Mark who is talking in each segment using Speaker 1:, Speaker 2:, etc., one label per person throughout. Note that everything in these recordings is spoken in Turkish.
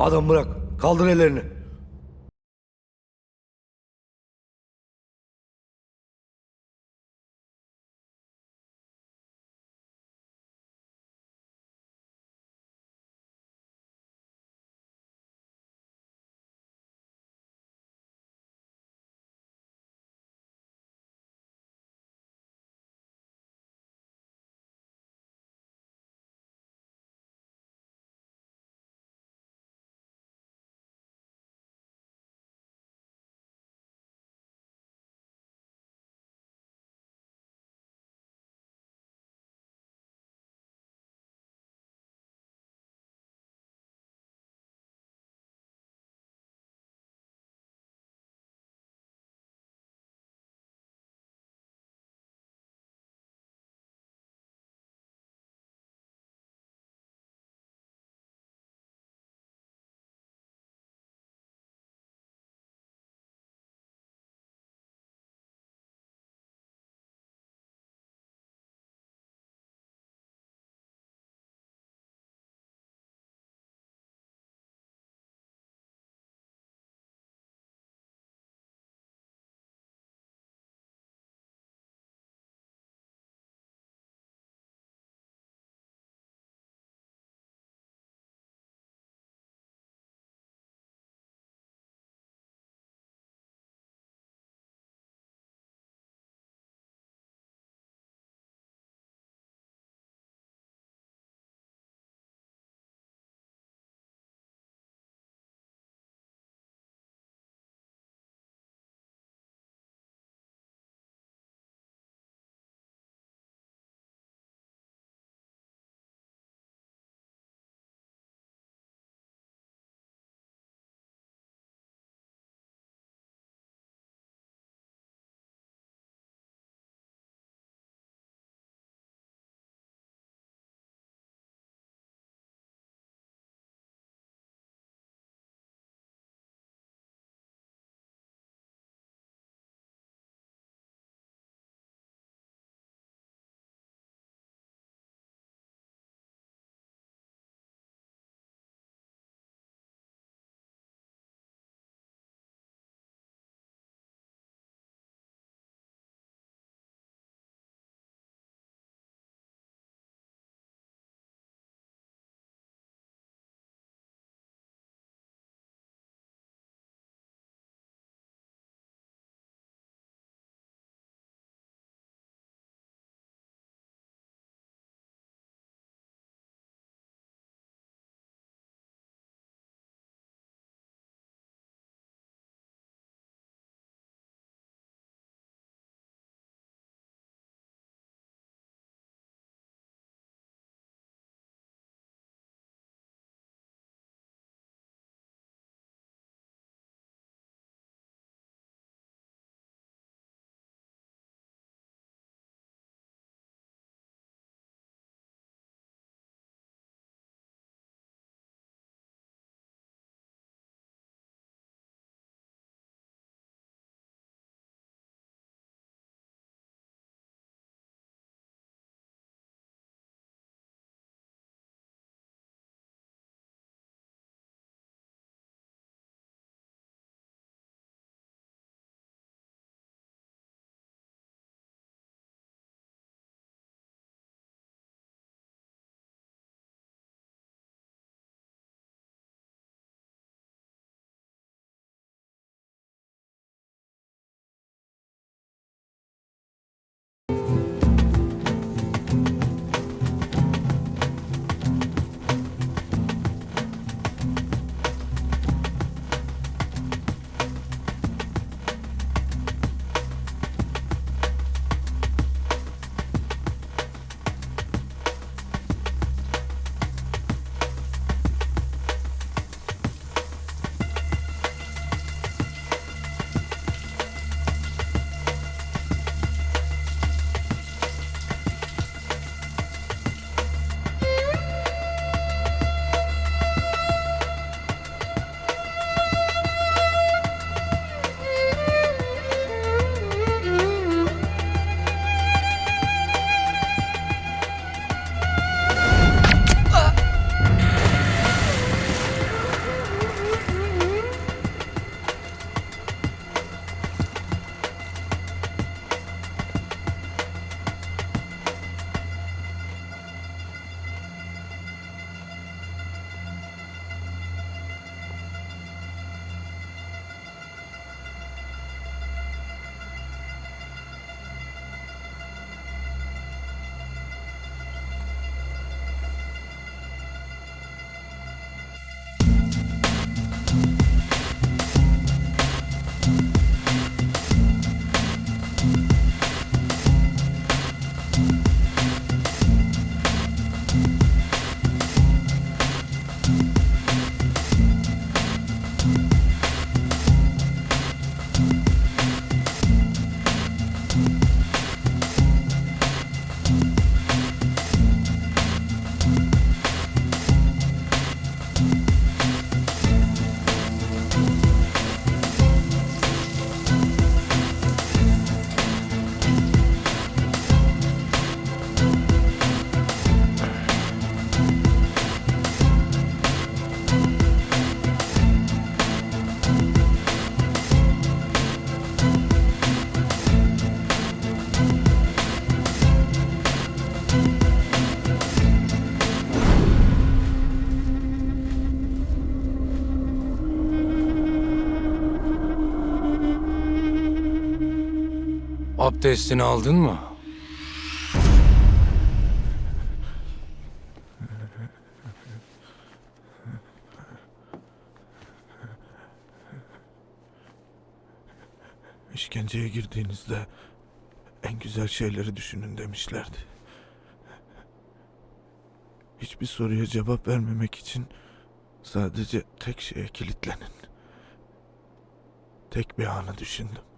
Speaker 1: Adam bırak. Kaldır ellerini.
Speaker 2: Abdestini aldın mı?
Speaker 3: İşkenceye girdiğinizde en güzel şeyleri düşünün demişlerdi. Hiçbir soruya cevap vermemek için sadece tek şeye kilitlenin. Tek bir anı düşündüm.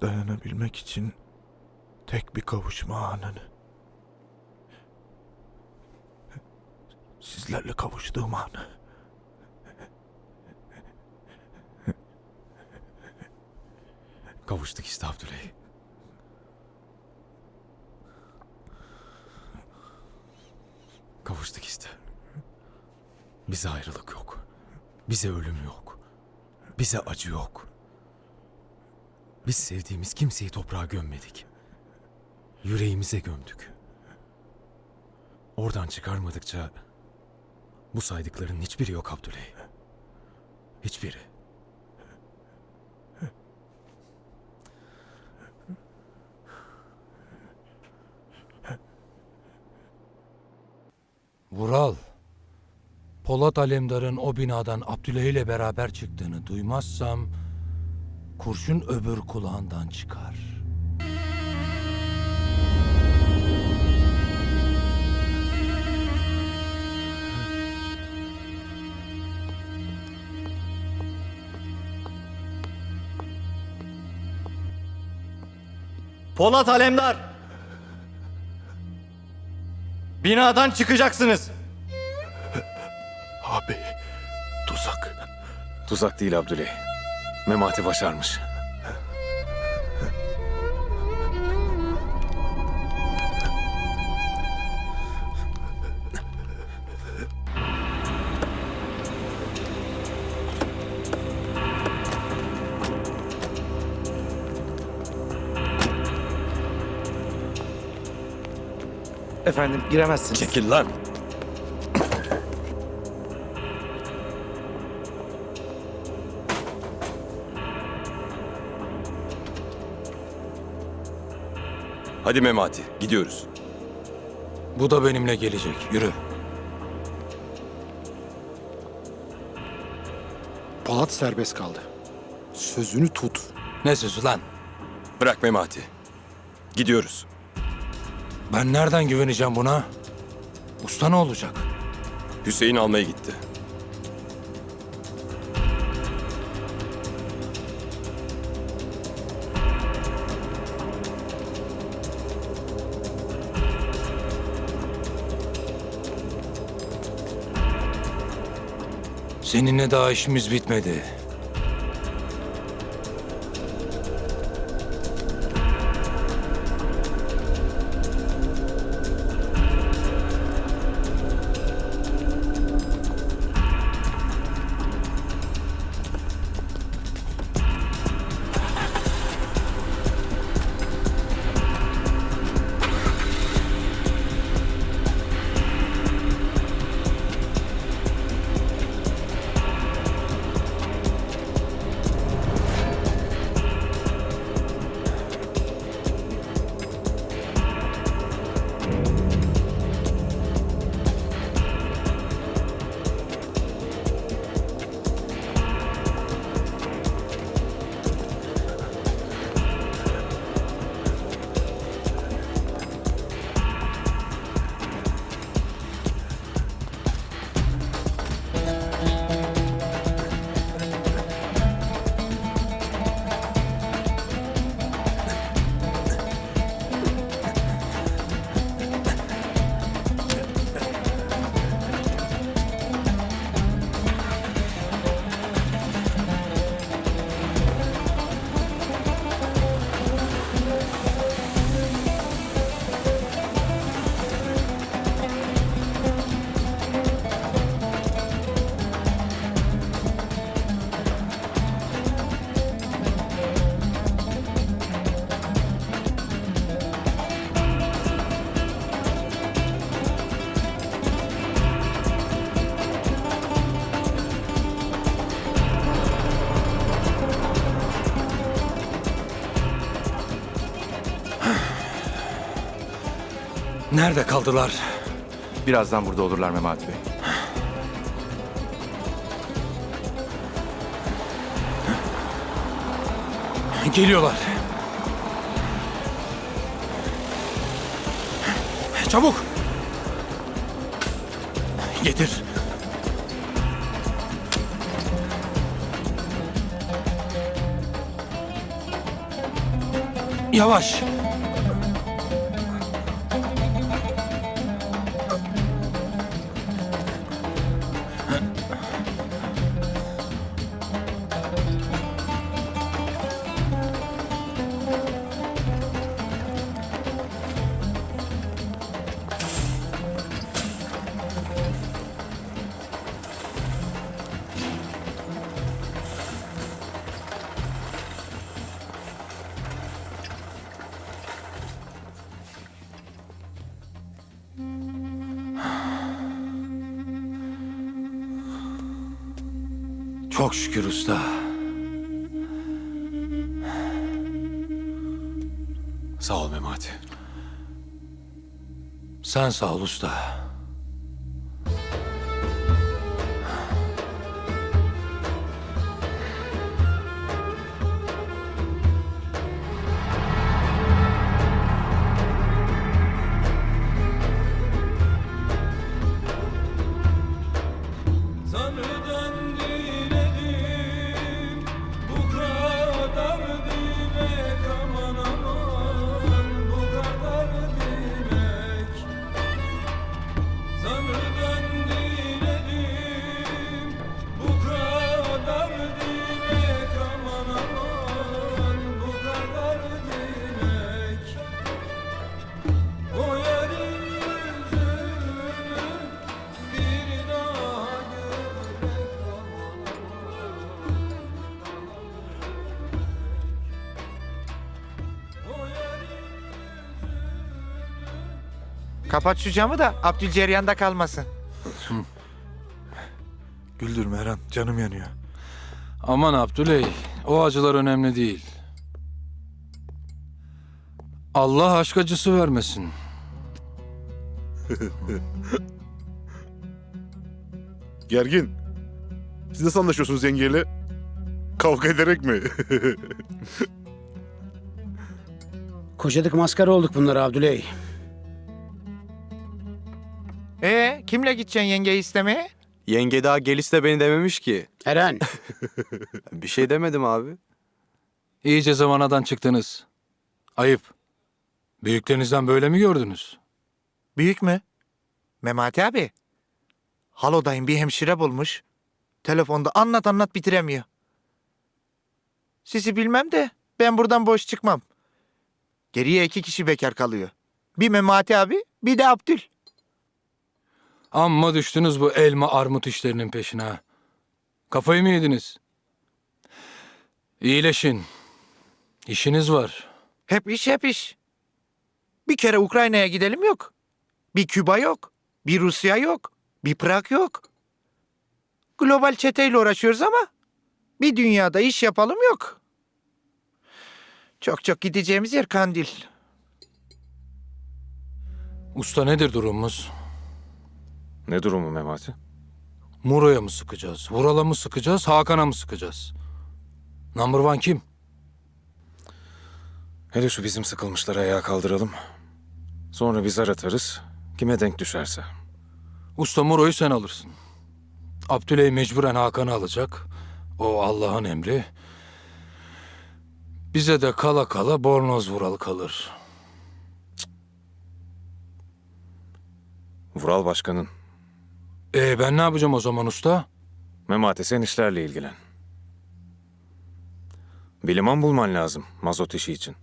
Speaker 3: Dayanabilmek için tek bir kavuşma anını. Sizlerle kavuştuğum anı.
Speaker 4: Kavuştuk işte Abdüley. Kavuştuk işte. Bize ayrılık yok. Bize ölüm yok. Bize acı yok. Biz sevdiğimiz kimseyi toprağa gömmedik. Yüreğimize gömdük. Oradan çıkarmadıkça bu saydıkların hiçbiri yok Abdüley. Hiçbiri.
Speaker 2: Vural. Polat Alemdar'ın o binadan Abdüley ile beraber çıktığını duymazsam kurşun öbür kulağından çıkar.
Speaker 5: Polat Alemdar. Binadan çıkacaksınız.
Speaker 3: Abi, tuzak.
Speaker 4: Tuzak değil Abdüley. Memati başarmış.
Speaker 6: Efendim giremezsiniz.
Speaker 4: Çekil lan.
Speaker 7: Hadi Memati, gidiyoruz.
Speaker 2: Bu da benimle gelecek. Yürü.
Speaker 8: Polat serbest kaldı. Sözünü tut.
Speaker 2: Ne sözü lan?
Speaker 7: Bırak Memati. Gidiyoruz.
Speaker 2: Ben nereden güveneceğim buna? Usta ne olacak?
Speaker 7: Hüseyin almaya gitti.
Speaker 2: Seninle daha işimiz bitmedi. Nerede kaldılar?
Speaker 1: Birazdan burada olurlar Memati Bey.
Speaker 2: Geliyorlar. Çabuk. Getir. Yavaş. Çok şükür usta.
Speaker 4: Sağ ol Memati.
Speaker 2: Sen sağ ol usta.
Speaker 9: Kapat şu camı da Abdülceryan'da kalmasın. Güldürme Eren. Canım yanıyor.
Speaker 2: Aman Abdüley, o acılar önemli değil. Allah aşk acısı vermesin.
Speaker 10: Gergin. Siz nasıl anlaşıyorsunuz yengeyle? Kavga ederek mi?
Speaker 11: Kocadık maskara olduk bunlara Abdüley.
Speaker 9: Ee, kimle gideceksin yengeyi istemeye?
Speaker 12: Yenge daha gel iste beni dememiş ki.
Speaker 11: Eren,
Speaker 12: Bir şey demedim abi.
Speaker 2: İyice zamanadan çıktınız. Ayıp. Büyüklerinizden böyle mi gördünüz?
Speaker 9: Büyük mü? Memati abi. Halodayım bir hemşire bulmuş. Telefonda anlat anlat bitiremiyor. Sizi bilmem de ben buradan boş çıkmam. Geriye iki kişi bekar kalıyor. Bir Memati abi bir de Abdül.
Speaker 2: Amma düştünüz bu elma armut işlerinin peşine. ha. Kafayı mı yediniz? İyileşin. İşiniz var.
Speaker 9: Hep iş hep iş. Bir kere Ukrayna'ya gidelim yok. Bir Küba yok. Bir Rusya yok. Bir Prag yok. Global çeteyle uğraşıyoruz ama bir dünyada iş yapalım yok. Çok çok gideceğimiz yer Kandil.
Speaker 2: Usta nedir durumumuz?
Speaker 4: Ne durumu Memati?
Speaker 2: Muro'ya mı sıkacağız? Vural'a mı sıkacağız? Hakan'a mı sıkacağız? Number one kim?
Speaker 4: Hele şu bizim sıkılmışları ayağa kaldıralım. Sonra biz atarız. Kime denk düşerse.
Speaker 2: Usta Muro'yu sen alırsın. Abdüley mecburen Hakan'ı alacak. O Allah'ın emri. Bize de kala kala bornoz Vural kalır.
Speaker 4: Vural Başkan'ın.
Speaker 2: E ben ne yapacağım o zaman usta?
Speaker 4: Memati sen işlerle ilgilen. Bir liman bulman lazım mazot işi için.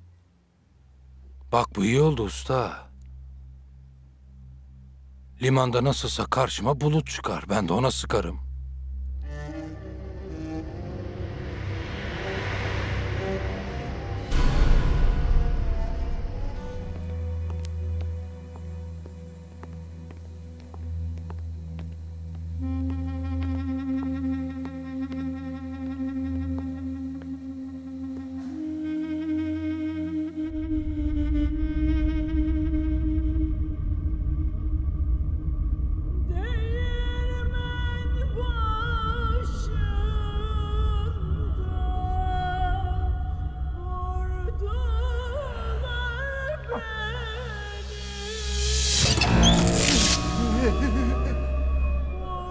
Speaker 2: Bak bu iyi oldu usta. Limanda nasılsa karşıma bulut çıkar. Ben de ona sıkarım.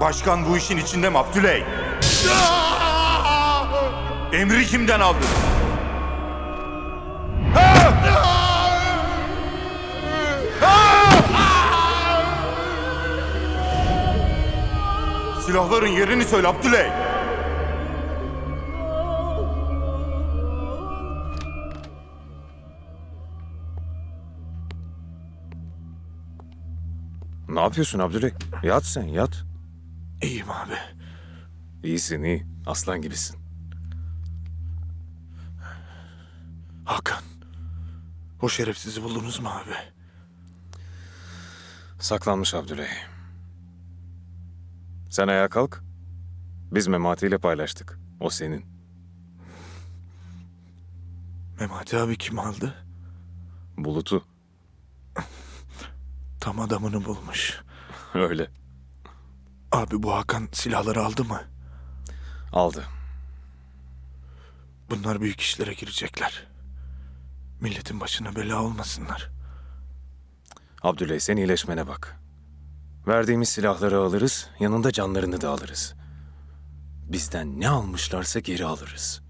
Speaker 6: Başkan bu işin içinde mi Abdüley? Emri kimden aldın? Silahların yerini söyle Abdüley.
Speaker 4: Ne yapıyorsun Abdüley? Yat sen yat.
Speaker 9: İyiyim abi.
Speaker 4: İyisin iyi. Aslan gibisin.
Speaker 9: Hakan. O şerefsizi buldunuz mu abi?
Speaker 4: Saklanmış Abdüley. Sen ayağa kalk. Biz Memati ile paylaştık. O senin.
Speaker 9: Memati abi kim aldı?
Speaker 4: Bulutu.
Speaker 9: Tam adamını bulmuş.
Speaker 4: Öyle.
Speaker 9: Abi bu Hakan silahları aldı mı?
Speaker 4: Aldı.
Speaker 9: Bunlar büyük işlere girecekler. Milletin başına bela olmasınlar.
Speaker 4: Abdüley sen iyileşmene bak. Verdiğimiz silahları alırız, yanında canlarını da alırız. Bizden ne almışlarsa geri alırız.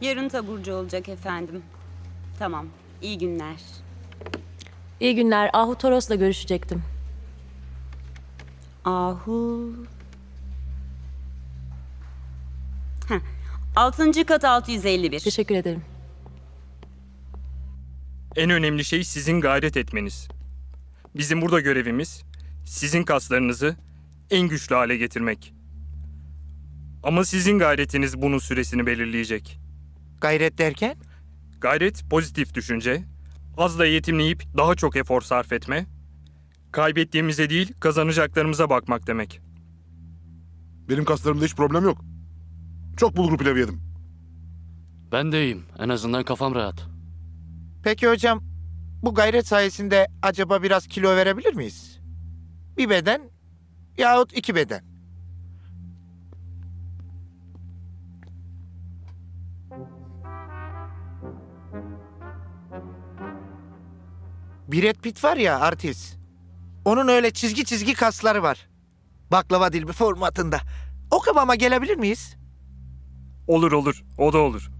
Speaker 13: Yarın taburcu olacak efendim. Tamam. İyi günler.
Speaker 14: İyi günler. Ahu Toros'la görüşecektim.
Speaker 13: Ahu. Heh. Altıncı kat 651.
Speaker 14: Teşekkür ederim.
Speaker 15: En önemli şey sizin gayret etmeniz. Bizim burada görevimiz sizin kaslarınızı en güçlü hale getirmek. Ama sizin gayretiniz bunun süresini belirleyecek.
Speaker 9: Gayret derken?
Speaker 15: Gayret pozitif düşünce, az da yetimleyip daha çok efor sarf etme, kaybettiğimize değil kazanacaklarımıza bakmak demek.
Speaker 10: Benim kaslarımda hiç problem yok. Çok bulgur pilavı yedim.
Speaker 8: Ben de iyiyim. En azından kafam rahat.
Speaker 9: Peki hocam bu gayret sayesinde acaba biraz kilo verebilir miyiz? Bir beden yahut iki beden. Brad Pitt var ya artist. Onun öyle çizgi çizgi kasları var. Baklava dilbi formatında. O kıvama gelebilir miyiz?
Speaker 15: Olur olur, o da olur.